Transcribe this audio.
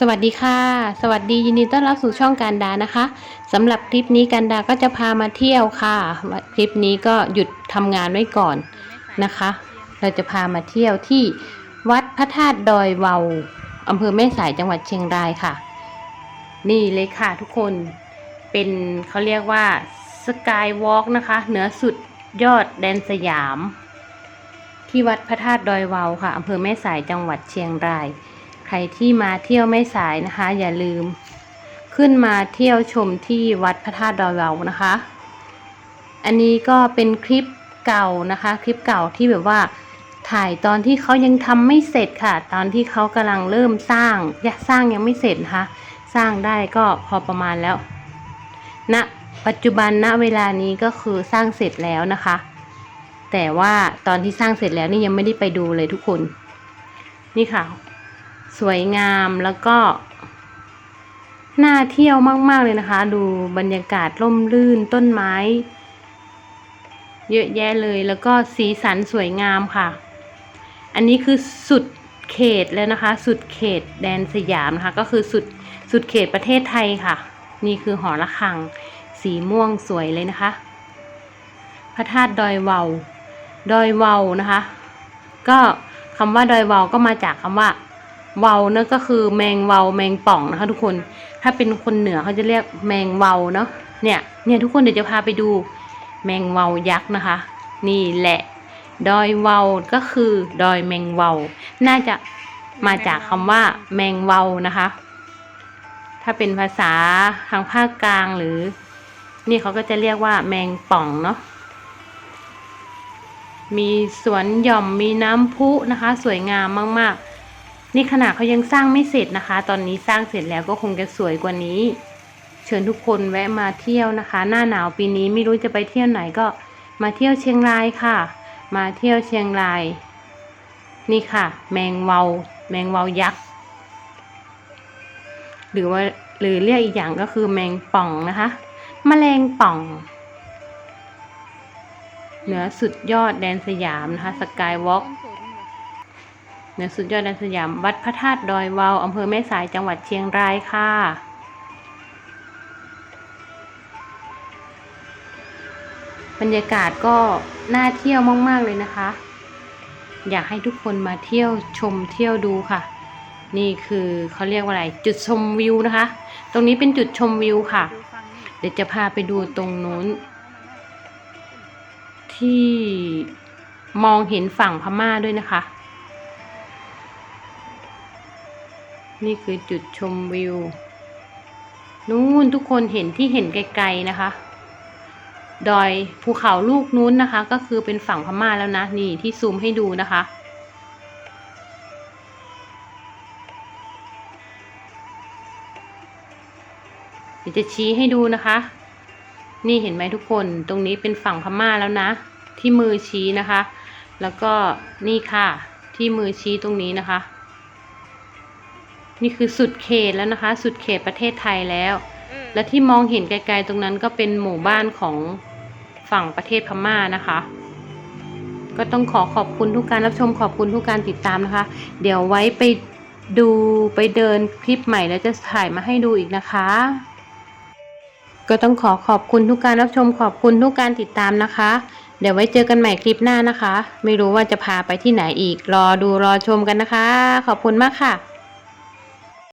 สวัสดีค่ะ สวัสดียินดีต้อนรับสู่ช่องการดานะคะสำหรับคลิปนี้การดาก็จะพามาเที่ยวค่ะ คลิปนี้ก็หยุดทำงานไว้ก่อนนะคะ เราจะพามาเที่ยวที่วัดพระธาตุดอยเวาอำเภอแม่สายจังหวัดเชียงรายค่ะ นี่เลยค่ะทุกคนเป็นเขาเรียกว่าสกายวอล์กนะคะ เหนือสุดยอดแดนสยาม ที่วัดพระธาตุดอยเวาค่ะอำเภอแม่สายจังหวัดเชียงราย รที่มาเที่ยวไม่สายนะคะ อย่าลืม ขึ้นมาเที่ยวชมที่วัดพระธาตุดอยเวานะคะ อันนี้ก็เป็นคลิปเก่านะคะ คลิปเก่าที่แบบว่าถ่ายตอนที่เขายังทำไม่เสร็จค่ะ ตอนที่เขากำลังเริ่มสร้างยสร้างยังไม่เสร็จนะคะ สร้างได้ก็พอประมาณแล้วณนะปัจจุบันณเวลานี้ก็คือสร้างเสร็จแล้วนะคะ แต่ว่าตอนที่สร้างเสร็จแล้วนี่ยังไม่ได้ไปดูเลยทุกคน นี่ค่ะ สวยงามแล้วก็น่าเที่ยวมาก ๆ เลยนะคะ ดูบรรยากาศร่มรื่นต้นไม้ เยอะแยะเลยแล้วก็สีสันสวยงามค่ะ อันนี้คือสุดเขตแล้วนะคะ สุดเขตแดนสยามนะคะ ก็คือสุดสุดเขตประเทศไทยค่ะ นี่คือหอระฆัง สีม่วงสวยเลยนะคะ พระธาตุดอยเวาดอยเวานะคะ ก็คำว่าดอยเวาก็มาจากคำว่า เวาเนอะก็คือแมงเวาแมงป่องนะคะทุกคน ถ้าเป็นคนเหนือเขาจะเรียกแมงเวาเนาะ เนี่ย เนี่ยทุกคนเดี๋ยวจะพาไปดูแมงเวายักษ์นะคะ นี่แหละ ดอยเวาก็คือ ดอยแมงเวา น่าจะมาจากคำว่า แมงเวานะคะ ถ้าเป็นภาษาทางภาคกลางหรือ นี่เขาก็จะเรียกว่า แมงป่องเนาะมีสวนหย่อมมีน้ำพุนะคะ สวยงามมาก ๆ นี่ขนาดเขายังสร้างไม่เสร็จนะคะ ตอนนี้สร้างเสร็จแล้วก็คงจะสวยกว่านี้ เชิญทุกคนแวะมาเที่ยวนะคะ หน้าหนาวปีนี้ไม่รู้จะไปเที่ยวไหนก็มาเที่ยวเชียงรายค่ะ มาเที่ยวเชียงราย นี่ค่ะ แมงเวา แมงเวายักษ์ หรือว่าหรือเรียกอีกอย่างก็คือแมงป่องนะคะแมลงป่อง เหนือสุดยอดแดนสยามนะคะสกายวอล์ก เหนือสุดยอดแดนสยาม วัดพระธาตุดอยวาวอำเภอแม่สายจังหวัดเชียงรายค่ะ บรรยากาศก็น่าเที่ยวมาก ๆ เลยนะคะ อยากให้ทุกคนมาเที่ยวชมเที่ยวดูค่ะ นี่คือเขาเรียกว่าอะไร จุดชมวิวนะคะ ตรงนี้เป็นจุดชมวิวค่ะ เดี๋ยวจะพาไปดูตรงนู้น ที่มองเห็นฝั่งพม่าด้วยนะคะ นี่คือจุดชมวิว นู้นทุกคนเห็นที่เห็นไกลๆนะคะ ดอยภูเขาลูกนู้นนะคะ ก็คือเป็นฝั่งพม่าแล้วนะ นี่ที่ซูมให้ดูนะคะ เดี๋ยวจะชี้ให้ดูนะคะ นี่เห็นไหมทุกคนตรงนี้เป็นฝั่งพม่าแล้วนะ ที่มือชี้นะคะ แล้วก็นี่ค่ะ ที่มือชี้ตรงนี้นะคะ นี่คือสุดเขตแล้วนะคะ สุดเขตประเทศไทยแล้ว และที่มองเห็นไกลๆตรงนั้นก็เป็นหมู่บ้านของฝั่งประเทศพม่านะคะ ก็ต้องขอขอบคุณทุกการรับชมขอบคุณทุกการติดตามนะคะ เดี๋ยวไว้ไปดูไปเดินคลิปใหม่แล้วจะถ่ายมาให้ดูอีกนะคะ ก็ต้องขอขอบคุณทุกการรับชมขอบคุณทุกการติดตามนะคะ เดี๋ยวไว้เจอกันใหม่คลิปหน้านะคะ ไม่รู้ว่าจะพาไปที่ไหนอีก รอดูรอชมกันนะคะ ขอบคุณมากค่ะ